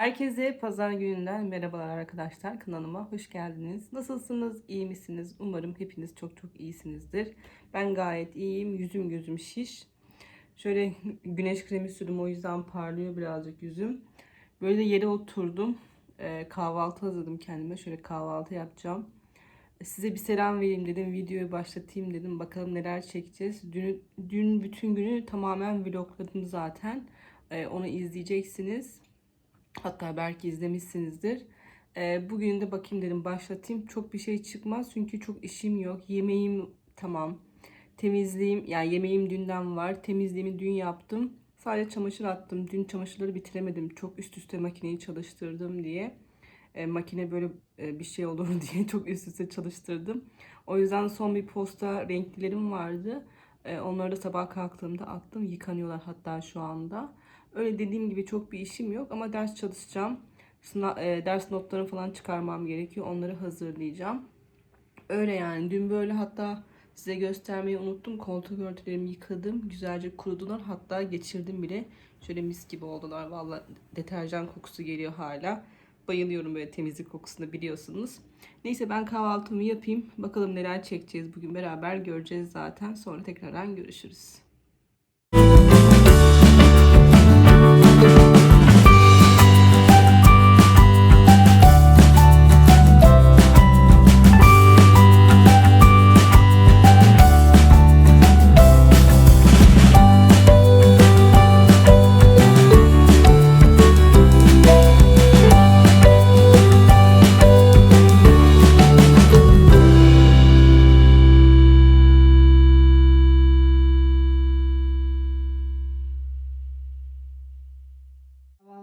Herkese pazar gününden merhabalar arkadaşlar. Kanalıma hoş geldiniz. Nasılsınız? İyi misiniz? Umarım hepiniz çok çok iyisinizdir. Ben gayet iyiyim. Yüzüm gözüm şiş. Şöyle güneş kremi sürdüm o yüzden parlıyor birazcık yüzüm. Böyle yere oturdum. Ee, kahvaltı hazırladım kendime. Şöyle kahvaltı yapacağım. Size bir selam vereyim dedim. Videoyu başlatayım dedim. Bakalım neler çekeceğiz. Dün, dün bütün günü tamamen vlogladım zaten. Ee, onu izleyeceksiniz. Hatta belki izlemişsinizdir. Ee, bugün de bakayım dedim başlatayım. Çok bir şey çıkmaz çünkü çok işim yok. Yemeğim tamam. Temizliğim yani yemeğim dünden var. Temizliğimi dün yaptım. Sadece çamaşır attım. Dün çamaşırları bitiremedim. Çok üst üste makineyi çalıştırdım diye. E, makine böyle e, bir şey olur diye çok üst üste çalıştırdım. O yüzden son bir posta renklilerim vardı. E, onları da sabah kalktığımda attım. Yıkanıyorlar hatta şu anda. Öyle dediğim gibi çok bir işim yok ama ders çalışacağım. Sınav, e, ders notlarını falan çıkarmam gerekiyor. Onları hazırlayacağım. Öyle yani. Dün böyle hatta size göstermeyi unuttum. Koltuk örtülerimi yıkadım. Güzelce kurudular. Hatta geçirdim bile. Şöyle mis gibi oldular. Valla deterjan kokusu geliyor hala. Bayılıyorum böyle temizlik kokusunu biliyorsunuz. Neyse ben kahvaltımı yapayım. Bakalım neler çekeceğiz bugün beraber göreceğiz zaten. Sonra tekrardan görüşürüz.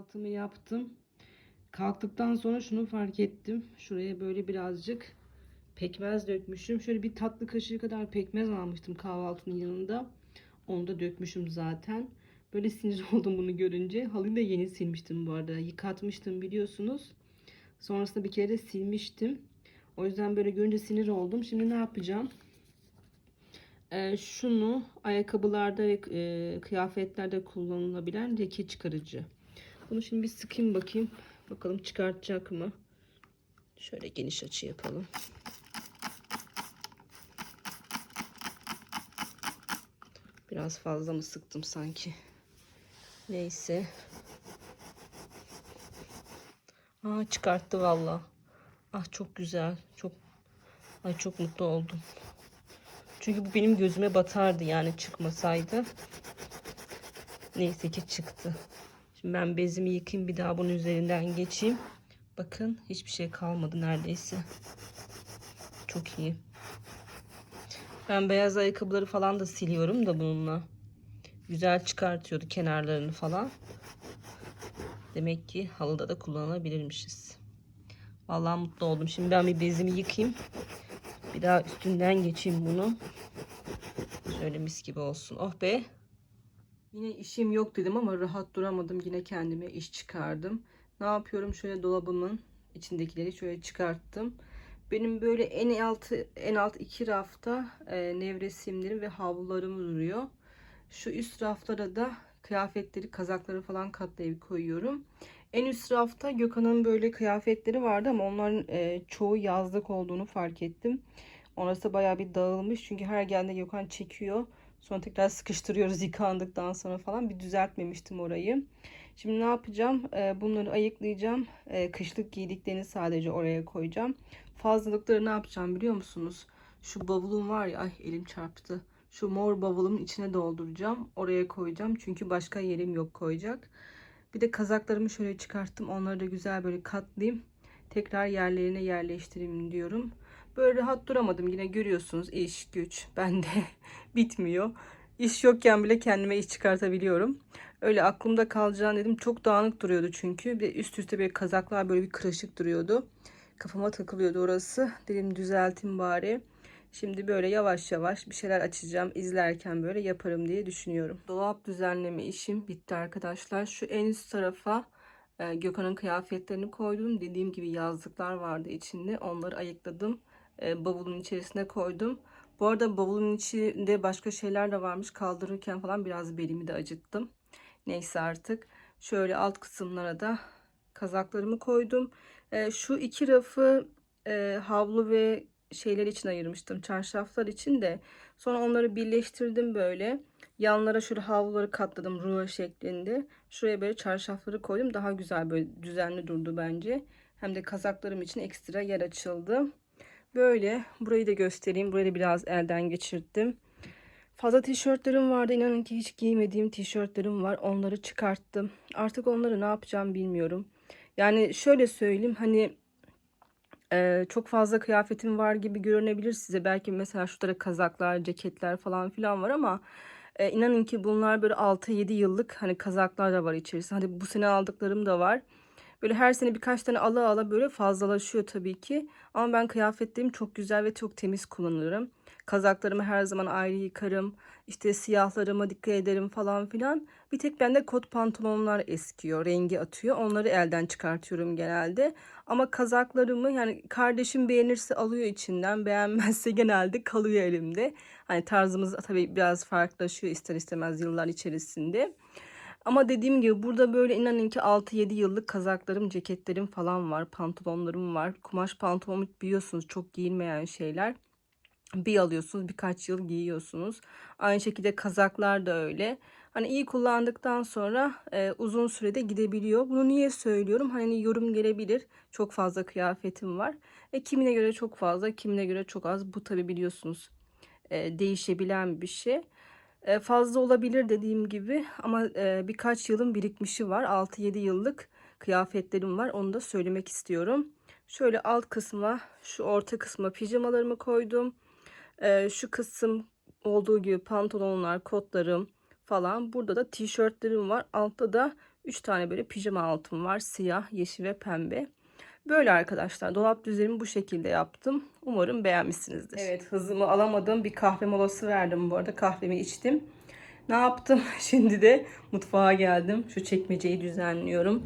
Kahvaltımı yaptım. Kalktıktan sonra şunu fark ettim. Şuraya böyle birazcık pekmez dökmüşüm. Şöyle bir tatlı kaşığı kadar pekmez almıştım kahvaltının yanında. Onu da dökmüşüm zaten. Böyle sinir oldum bunu görünce. Halıyı da yeni silmiştim bu arada. Yıkatmıştım biliyorsunuz. Sonrasında bir kere de silmiştim. O yüzden böyle görünce sinir oldum. Şimdi ne yapacağım? Ee, şunu ayakkabılarda ve e, kıyafetlerde kullanılabilen leke çıkarıcı. Bunu şimdi bir sıkayım bakayım. Bakalım çıkartacak mı? Şöyle geniş açı yapalım. Biraz fazla mı sıktım sanki? Neyse. Aa çıkarttı valla. Ah çok güzel. Çok Ay çok mutlu oldum. Çünkü bu benim gözüme batardı yani çıkmasaydı. Neyse ki çıktı. Şimdi ben bezimi yıkayayım bir daha bunun üzerinden geçeyim. Bakın hiçbir şey kalmadı neredeyse. Çok iyi. Ben beyaz ayakkabıları falan da siliyorum da bununla. Güzel çıkartıyordu kenarlarını falan. Demek ki halıda da kullanabilirmişiz. Vallahi mutlu oldum. Şimdi ben bir bezimi yıkayayım. Bir daha üstünden geçeyim bunu. Şöyle mis gibi olsun. Oh be. Yine işim yok dedim ama rahat duramadım. Yine kendime iş çıkardım. Ne yapıyorum? Şöyle dolabımın içindekileri şöyle çıkarttım. Benim böyle en alt en alt iki rafta e, nevresimlerim ve havlularım duruyor. Şu üst raflara da kıyafetleri, kazakları falan katlayıp koyuyorum. En üst rafta Gökhan'ın böyle kıyafetleri vardı ama onların e, çoğu yazlık olduğunu fark ettim. Orası bayağı bir dağılmış çünkü her geldiğinde Gökhan çekiyor. Sonra tekrar sıkıştırıyoruz yıkandıktan sonra falan. Bir düzeltmemiştim orayı. Şimdi ne yapacağım? Ee, bunları ayıklayacağım. Ee, kışlık giydiklerini sadece oraya koyacağım. Fazlalıkları ne yapacağım biliyor musunuz? Şu bavulum var ya ay elim çarptı. Şu mor bavulumun içine dolduracağım. Oraya koyacağım. Çünkü başka yerim yok koyacak. Bir de kazaklarımı şöyle çıkarttım. Onları da güzel böyle katlayayım. Tekrar yerlerine yerleştireyim diyorum. Böyle rahat duramadım. Yine görüyorsunuz iş, güç bende bitmiyor. İş yokken bile kendime iş çıkartabiliyorum. Öyle aklımda kalacağını dedim. Çok dağınık duruyordu çünkü. Bir üst üste bir kazaklar böyle bir kırışık duruyordu. Kafama takılıyordu orası. Dedim düzelteyim bari. Şimdi böyle yavaş yavaş bir şeyler açacağım. izlerken böyle yaparım diye düşünüyorum. Dolap düzenleme işim bitti arkadaşlar. Şu en üst tarafa e, Gökhan'ın kıyafetlerini koydum. Dediğim gibi yazlıklar vardı içinde. Onları ayıkladım e, bavulun içerisine koydum. Bu arada bavulun içinde başka şeyler de varmış. Kaldırırken falan biraz belimi de acıttım. Neyse artık. Şöyle alt kısımlara da kazaklarımı koydum. E, şu iki rafı e, havlu ve şeyler için ayırmıştım. Çarşaflar için de. Sonra onları birleştirdim böyle. Yanlara şöyle havluları katladım rulo şeklinde. Şuraya böyle çarşafları koydum. Daha güzel böyle düzenli durdu bence. Hem de kazaklarım için ekstra yer açıldı. Böyle burayı da göstereyim. Burayı da biraz elden geçirdim. Fazla tişörtlerim vardı. İnanın ki hiç giymediğim tişörtlerim var. Onları çıkarttım. Artık onları ne yapacağım bilmiyorum. Yani şöyle söyleyeyim hani e, çok fazla kıyafetim var gibi görünebilir size. Belki mesela şurada kazaklar, ceketler falan filan var ama e, inanın ki bunlar böyle 6-7 yıllık hani kazaklar da var içerisinde. Hadi bu sene aldıklarım da var. Böyle her sene birkaç tane ala ala böyle fazlalaşıyor tabii ki. Ama ben kıyafetlerimi çok güzel ve çok temiz kullanırım. Kazaklarımı her zaman ayrı yıkarım. İşte siyahlarıma dikkat ederim falan filan. Bir tek bende kot pantolonlar eskiyor, rengi atıyor. Onları elden çıkartıyorum genelde. Ama kazaklarımı yani kardeşim beğenirse alıyor içinden, beğenmezse genelde kalıyor elimde. Hani tarzımız tabii biraz farklılaşıyor ister istemez yıllar içerisinde. Ama dediğim gibi burada böyle inanın ki 6-7 yıllık kazaklarım, ceketlerim falan var. Pantolonlarım var. Kumaş pantolon biliyorsunuz çok giyilmeyen şeyler. Bir alıyorsunuz birkaç yıl giyiyorsunuz. Aynı şekilde kazaklar da öyle. Hani iyi kullandıktan sonra e, uzun sürede gidebiliyor. Bunu niye söylüyorum? Hani yorum gelebilir. Çok fazla kıyafetim var. E, kimine göre çok fazla, kimine göre çok az. Bu tabi biliyorsunuz e, değişebilen bir şey. E, fazla olabilir dediğim gibi ama e, birkaç yılın birikmişi var. 6-7 yıllık kıyafetlerim var. Onu da söylemek istiyorum. Şöyle alt kısma, şu orta kısma pijamalarımı koydum. E, şu kısım olduğu gibi pantolonlar, kotlarım falan. Burada da tişörtlerim var. Altta da 3 tane böyle pijama altım var. Siyah, yeşil ve pembe. Böyle arkadaşlar dolap düzenimi bu şekilde yaptım. Umarım beğenmişsinizdir. Evet hızımı alamadım. Bir kahve molası verdim bu arada. Kahvemi içtim. Ne yaptım? Şimdi de mutfağa geldim. Şu çekmeceyi düzenliyorum.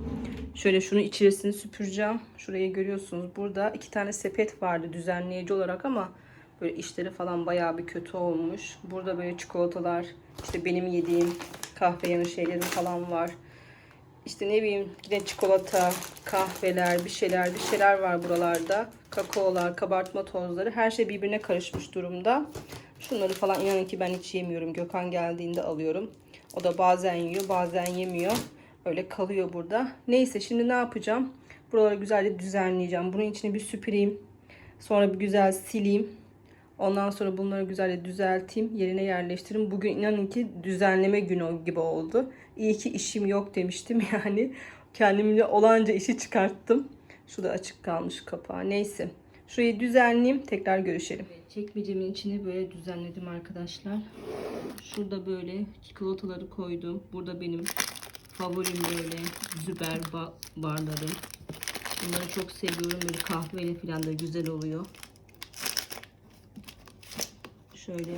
Şöyle şunu içerisini süpüreceğim. Şurayı görüyorsunuz. Burada iki tane sepet vardı düzenleyici olarak ama böyle işleri falan bayağı bir kötü olmuş. Burada böyle çikolatalar, işte benim yediğim kahve yanı şeylerim falan var işte ne bileyim yine çikolata, kahveler, bir şeyler, bir şeyler var buralarda. Kakaolar, kabartma tozları her şey birbirine karışmış durumda. Şunları falan inanın ki ben hiç yemiyorum. Gökhan geldiğinde alıyorum. O da bazen yiyor, bazen yemiyor. Öyle kalıyor burada. Neyse şimdi ne yapacağım? Buraları güzelce düzenleyeceğim. Bunun içine bir süpüreyim. Sonra bir güzel sileyim. Ondan sonra bunları güzelce düzelteyim. Yerine yerleştireyim. Bugün inanın ki düzenleme günü gibi oldu. İyi ki işim yok demiştim yani. Kendimle olanca işi çıkarttım. Şu da açık kalmış kapağı. Neyse. Şurayı düzenleyeyim. Tekrar görüşelim. Çekmecemin içini böyle düzenledim arkadaşlar. Şurada böyle çikolataları koydum. Burada benim favorim böyle züber ba barlarım. Bunları çok seviyorum. Böyle kahveyle falan da güzel oluyor. Şöyle.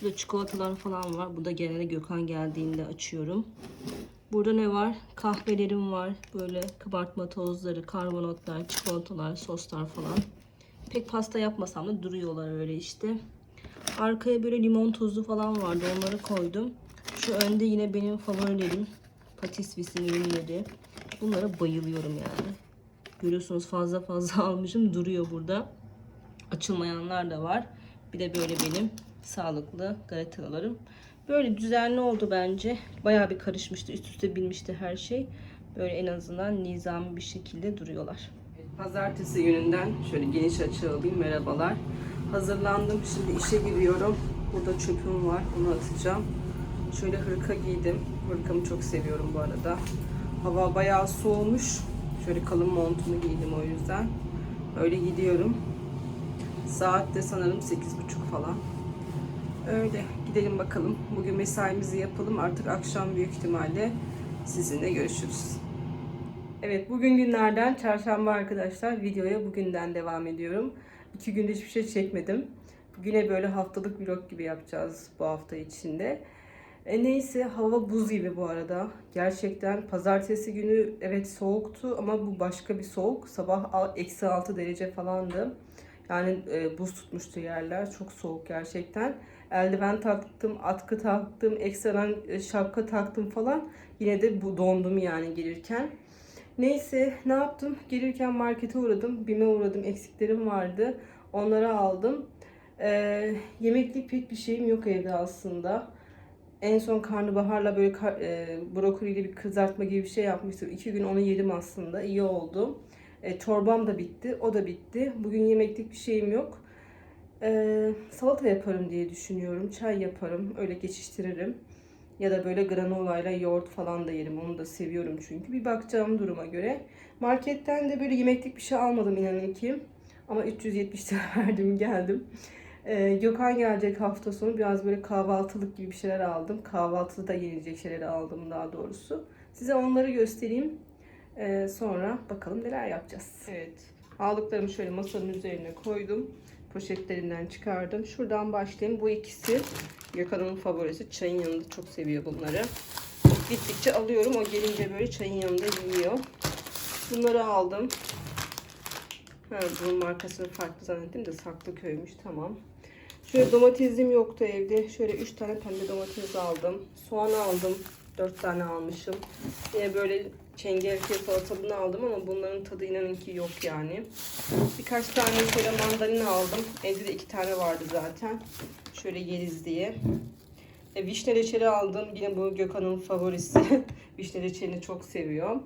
Şurada çikolatalar falan var. Bu da genelde Gökhan geldiğinde açıyorum. Burada ne var? Kahvelerim var. Böyle kabartma tozları, karbonatlar, çikolatalar, soslar falan. Pek pasta yapmasam da duruyorlar öyle işte. Arkaya böyle limon tozu falan vardı. Onları koydum. Şu önde yine benim favorilerim. Patisvis'in ürünleri. Bunlara bayılıyorum yani. Görüyorsunuz fazla fazla almışım. Duruyor burada. Açılmayanlar da var. Bir de böyle benim sağlıklı galetalalarım. Böyle düzenli oldu bence. Bayağı bir karışmıştı. Üst üste binmişti her şey. Böyle en azından nizami bir şekilde duruyorlar. Pazartesi gününden şöyle geniş açı alayım. Merhabalar. Hazırlandım. Şimdi işe giriyorum. Burada çöpüm var. Onu atacağım. Şöyle hırka giydim. Hırkamı çok seviyorum bu arada. Hava bayağı soğumuş. Şöyle kalın montumu giydim o yüzden. Öyle gidiyorum. Saat de sanırım 8.30 falan. Öyle gidelim bakalım. Bugün mesaimizi yapalım. Artık akşam büyük ihtimalle sizinle görüşürüz. Evet bugün günlerden çarşamba arkadaşlar. Videoya bugünden devam ediyorum. İki günde hiçbir şey çekmedim. Yine böyle haftalık vlog gibi yapacağız bu hafta içinde. E neyse hava buz gibi bu arada. Gerçekten pazartesi günü evet soğuktu ama bu başka bir soğuk. Sabah eksi 6 derece falandı. Yani e, buz tutmuştu yerler. Çok soğuk gerçekten. Eldiven taktım, atkı taktım, ekstradan e, şapka taktım falan. Yine de bu dondum yani gelirken. Neyse ne yaptım? Gelirken markete uğradım. Bime uğradım. Eksiklerim vardı. Onları aldım. Ee, yemeklik pek bir şeyim yok evde aslında. En son karnabaharla böyle kar, e, brokoliyle bir kızartma gibi bir şey yapmıştım. İki gün onu yedim aslında. İyi oldu. E, çorbam da bitti. O da bitti. Bugün yemeklik bir şeyim yok. E, salata yaparım diye düşünüyorum. Çay yaparım. Öyle geçiştiririm. Ya da böyle granolayla yoğurt falan da yerim. Onu da seviyorum çünkü. Bir bakacağım duruma göre. Marketten de böyle yemeklik bir şey almadım inanın ki. Ama 370 lira verdim geldim. Ee, Gökhan gelecek hafta sonu. Biraz böyle kahvaltılık gibi bir şeyler aldım. Kahvaltıda yenilecek şeyleri aldım daha doğrusu. Size onları göstereyim. Ee, sonra bakalım neler yapacağız. Evet. Aldıklarımı şöyle masanın üzerine koydum. Poşetlerinden çıkardım. Şuradan başlayayım. Bu ikisi Gökhan'ın favorisi. Çayın yanında çok seviyor bunları. Gittikçe alıyorum. O gelince böyle çayın yanında yiyor. Bunları aldım. Ha, bunun markasını farklı zannettim de saklı köymüş. Tamam. Şöyle domatesim yoktu evde. Şöyle 3 tane pembe domates aldım. Soğan aldım. 4 tane almışım. Yine böyle çengelke salatalığını aldım ama bunların tadı inanın ki yok yani. Birkaç tane şöyle mandalina aldım. Evde de 2 tane vardı zaten. Şöyle yeriz diye. E, vişne reçeli aldım. Yine bu Gökhan'ın favorisi. vişne reçelini çok seviyor.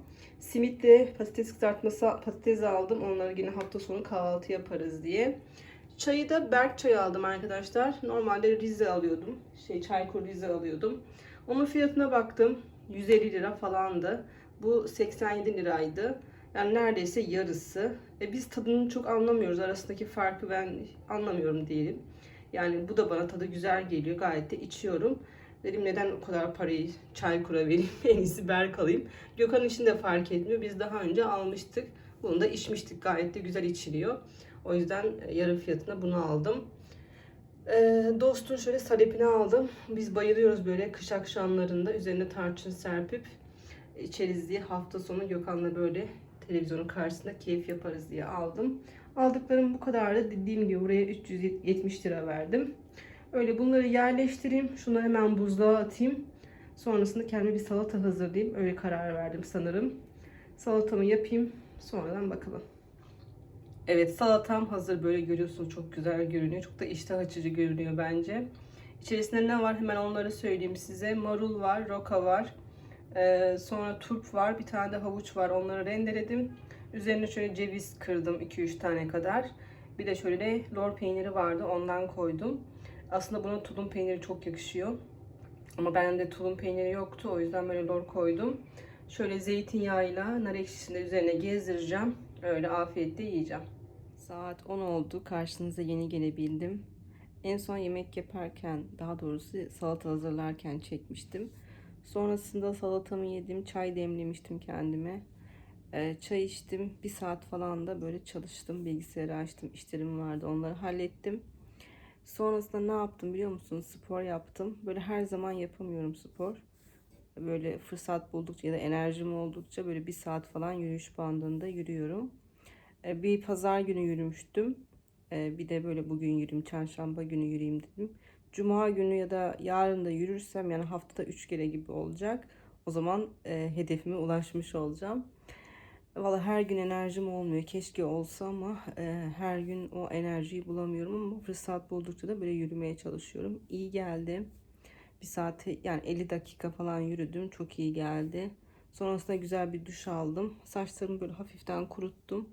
Simitle patates kızartması patates aldım. Onları yine hafta sonu kahvaltı yaparız diye. Çayı da Berk çayı aldım arkadaşlar. Normalde Rize alıyordum. Şey Çaykur Rize alıyordum. Onun fiyatına baktım. 150 lira falandı. Bu 87 liraydı. Yani neredeyse yarısı. E biz tadını çok anlamıyoruz. Arasındaki farkı ben anlamıyorum diyelim. Yani bu da bana tadı güzel geliyor. Gayet de içiyorum. Dedim neden o kadar parayı Çaykur'a vereyim? En iyisi Berk alayım. Gökhan için de fark etmiyor. Biz daha önce almıştık. Bunu da içmiştik. Gayet de güzel içiliyor. O yüzden yarı fiyatına bunu aldım. Ee, dostun şöyle salepini aldım. Biz bayılıyoruz böyle kış akşamlarında üzerine tarçın serpip içeriz diye hafta sonu Gökhan'la böyle televizyonun karşısında keyif yaparız diye aldım. Aldıklarım bu kadardı. Dediğim gibi buraya 370 lira verdim. Öyle bunları yerleştireyim. Şunları hemen buzluğa atayım. Sonrasında kendime bir salata hazırlayayım. Öyle karar verdim sanırım. Salatamı yapayım. Sonradan bakalım. Evet salatam hazır böyle görüyorsunuz çok güzel görünüyor. Çok da iştah açıcı görünüyor bence. İçerisinde ne var hemen onları söyleyeyim size. Marul var, roka var. Ee, sonra turp var, bir tane de havuç var. Onları rendeledim. Üzerine şöyle ceviz kırdım 2-3 tane kadar. Bir de şöyle lor peyniri vardı ondan koydum. Aslında buna tulum peyniri çok yakışıyor. Ama bende tulum peyniri yoktu o yüzden böyle lor koydum. Şöyle zeytinyağıyla nar ekşisini üzerine gezdireceğim. Öyle afiyetle yiyeceğim. Saat 10 oldu. Karşınıza yeni gelebildim. En son yemek yaparken, daha doğrusu salata hazırlarken çekmiştim. Sonrasında salatamı yedim, çay demlemiştim kendime. Ee, çay içtim. Bir saat falan da böyle çalıştım. Bilgisayarı açtım. işlerim vardı. Onları hallettim. Sonrasında ne yaptım biliyor musunuz? Spor yaptım. Böyle her zaman yapamıyorum spor. Böyle fırsat buldukça ya da enerjim oldukça böyle bir saat falan yürüyüş bandında yürüyorum. Ee, bir pazar günü yürümüştüm. Ee, bir de böyle bugün yürüyeyim, çarşamba günü yürüyeyim dedim. Cuma günü ya da yarın da yürürsem yani haftada 3 kere gibi olacak. O zaman e, hedefime ulaşmış olacağım. Valla her gün enerjim olmuyor. Keşke olsa ama e, her gün o enerjiyi bulamıyorum ama fırsat buldukça da böyle yürümeye çalışıyorum. İyi geldi. Bir saate yani 50 dakika falan yürüdüm. Çok iyi geldi. Sonrasında güzel bir duş aldım. Saçlarımı böyle hafiften kuruttum.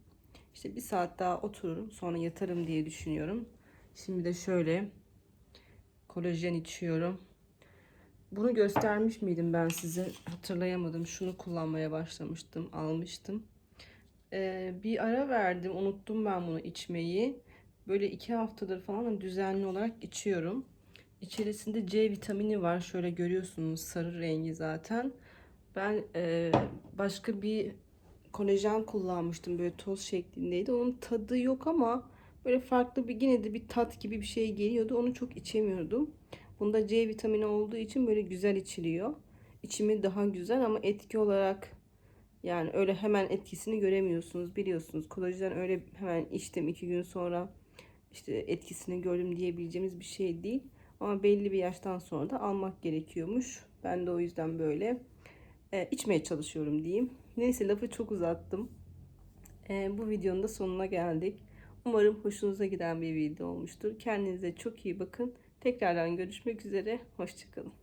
İşte bir saat daha otururum sonra yatarım diye düşünüyorum. Şimdi de şöyle kolajen içiyorum. Bunu göstermiş miydim ben size? Hatırlayamadım. Şunu kullanmaya başlamıştım. Almıştım. Ee, bir ara verdim. Unuttum ben bunu içmeyi. Böyle iki haftadır falan düzenli olarak içiyorum. İçerisinde C vitamini var. Şöyle görüyorsunuz sarı rengi zaten. Ben e, başka bir kolajen kullanmıştım. Böyle toz şeklindeydi. Onun tadı yok ama böyle farklı bir yine de bir tat gibi bir şey geliyordu. Onu çok içemiyordum. Bunda C vitamini olduğu için böyle güzel içiliyor. İçimi daha güzel ama etki olarak yani öyle hemen etkisini göremiyorsunuz biliyorsunuz. Kolajen öyle hemen içtim iki gün sonra işte etkisini gördüm diyebileceğimiz bir şey değil. Ama belli bir yaştan sonra da almak gerekiyormuş. Ben de o yüzden böyle e, içmeye çalışıyorum diyeyim. Neyse lafı çok uzattım. Ee, bu videonun da sonuna geldik. Umarım hoşunuza giden bir video olmuştur. Kendinize çok iyi bakın. Tekrardan görüşmek üzere. Hoşçakalın.